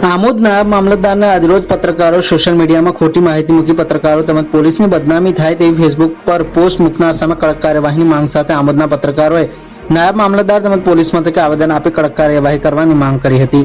આમોદ નાયબ મામલતદારને આજરોજ પત્રકારો સોશિયલ મીડિયામાં ખોટી માહિતી મૂકી પત્રકારો તેમજ પોલીસની બદનામી થાય તેવી ફેસબુક પર પોસ્ટ મૂકનાર સામે કડક કાર્યવાહીની માંગ સાથે આમોદના પત્રકારોએ નાયબ મામલતદાર તેમજ પોલીસ મથકે આવેદન આપી કડક કાર્યવાહી કરવાની માંગ કરી હતી.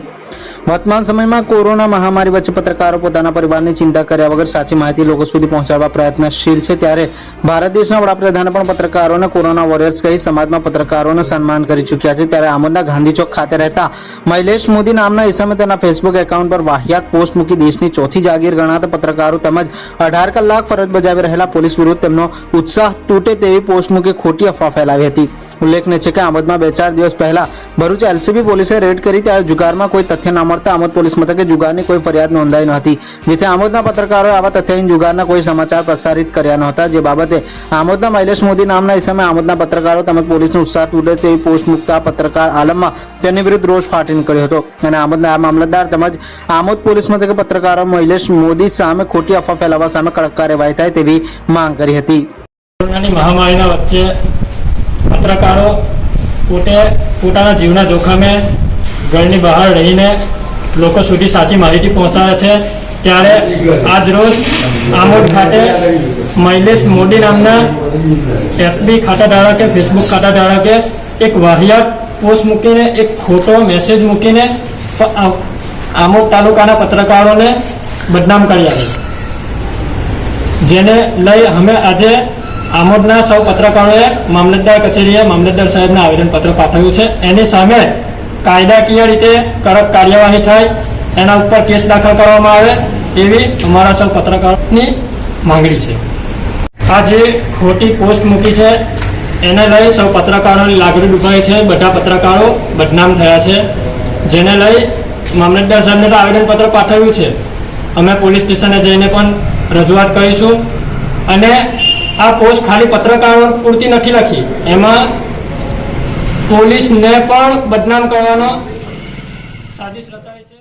વર્તમાન સમયમાં કોરોના મહામારી વચ્ચે પત્રકારો પોતાના પરિવારની ચિંતા કર્યા વગર સાચી માહિતી લોકો સુધી પહોંચાડવા પ્રયત્નશીલ છે. ત્યારે ભારત દેશના વડાપ્રધાને પણ પત્રકારોને કોરોના વોરિયર્સ કહી સમાજમાં પત્રકારોને સન્માન કરી ચૂક્યા છે. ત્યારે આમોદના ગાંધી ખાતે રહેતા મહિલેશ મોદી નામના ઈસમે તેના ફેસબુક એકાઉન્ટ પર વાહિયાત પોસ્ટ મૂકી દેશની ચોથી જાગીર ગણાતા પત્રકારો તેમજ અઢાર કલાક ફરજ બજાવી રહેલા પોલીસ વિરુદ્ધ તેમનો ઉત્સાહ તૂટે તેવી પોસ્ટ મૂકી ખોટી અફવા ફેલાવી હતી. ઉલ્લેખનીય છે કે આમોદમાં બે ચાર દિવસ પહેલા ભરૂચ એલસીબી પોલીસે રેડ કરી ત્યારે જુગારમાં કોઈ તથ્ય ન મળતા આમોદ પોલીસ મથકે જુગારની કોઈ ફરિયાદ નોંધાઈ ન હતી, જેથી આમોદના પત્રકારોએ આવા તથ્યહીન જુગારના કોઈ સમાચાર પ્રસારિત કર્યા ન હતા, જે બાબતે આમોદના મહિલેશ મોદી નામના ઇસમે આમોદના પત્રકારો તેમજ પોલીસનો ઉત્સાહ તૂટે તેવી પોસ્ટ મૂકતા પત્રકાર આલમમાં તેની વિરુદ્ધ રોષ ફાટી નીકળ્યો હતો. અને આમોદના મામલતદાર તેમજ આમોદ પોલીસ મથકે પત્રકારો મહિલેશ મોદી સામે ખોટી અફવા ફેલાવવા સામે કડક કાર્યવાહી થાય તેવી માંગ કરી હતી. કોરોનાની મહામારીના વચ્ચે પત્રકારો પોતે પોતાના જીવના જોખમે ઘરની બહાર રહીને લોકો સુધી સાચી માહિતી પહોંચાડે છે. ત્યારે આજ રોજ આમોદ ખાતે મહિલેશ મોદી નામના એફબી ખાતા ધારકે, ફેસબુક ખાતા ધારકે એક વાહિયાત પોસ્ટ મૂકીને, એક ખોટો મેસેજ મૂકીને આમોદ તાલુકાના પત્રકારોને બદનામ કર્યા છે. જેને લઈ અમે આજે આમોદના સૌ પત્રકારોએ મામલતદાર કચેરીએ મામલતદાર સાહેબને આવેદનપત્ર પાઠવ્યું છે. એની સામે કાયદાકીય રીતે કડક કાર્યવાહી થાય, એના ઉપર કેસ દાખલ કરવામાં આવે એવી અમારા સૌ પત્રકારોની માંગણી છે. આ જે ખોટી પોસ્ટ મૂકી છે, એને લઈ સૌ પત્રકારોની લાગણી ડૂબાઈ છે. બધા પત્રકારો બદનામ થયા છે. જેને લઈ મામલતદાર સાહેબને તો આવેદનપત્ર પાઠવ્યું છે. અમે પોલીસ સ્ટેશને જઈને પણ રજૂઆત કરીશું. અને આ પોસ્ટ ખાલી પત્રકારો પૂરતી નથી લખી. એમાં પોલીસને પણ બદનામ કરવાનો સાજિશ રચાય છે.